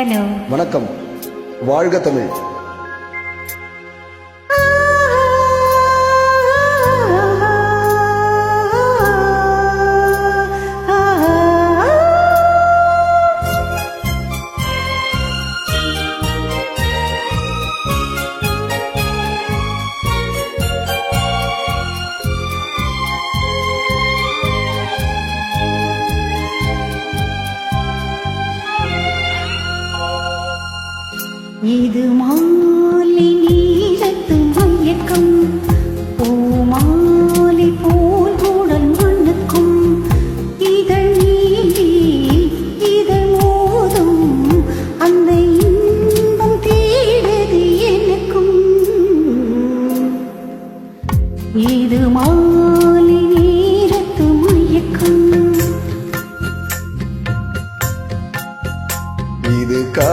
Hello. வணக்கம். வாழ்க தமிழ். இது மாலை நீரத்து மயக்கம். பூமாலை போல் உடல் மண்ணுக்கும் இதழ் நீங்கி இதழ் மோதும். அந்த இன்பம் தேடுது எனக்கும். இது மாலை நேரத்து மயக்கம். இது கா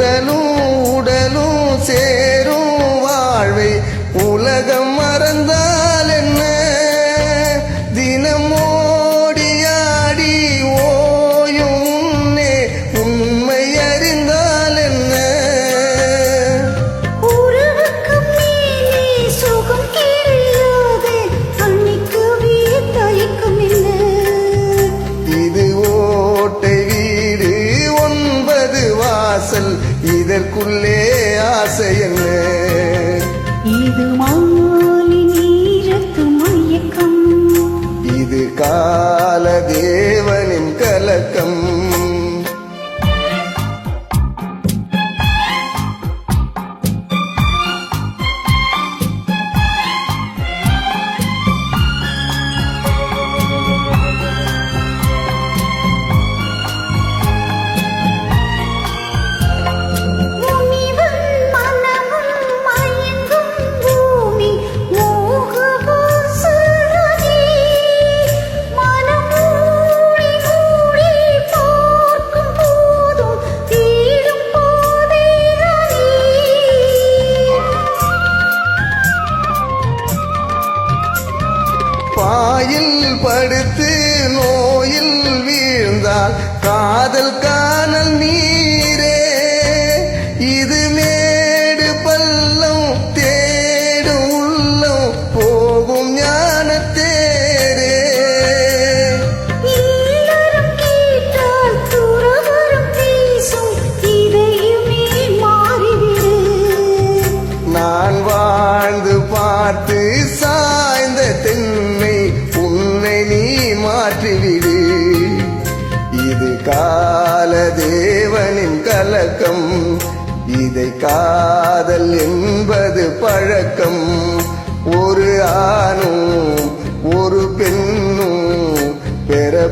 உடலும் உடலும் சேரும் வாழ்வை. உலகம் ஆசை என்ன? இது மாலை மாயில் படுத்து நோயில் வீழ்ந்தால் காதல் கா தேவனின் இதை காதல் என்பது பழக்கம். ஒரு ஆணும் ஒரு பெண்ணும் பெற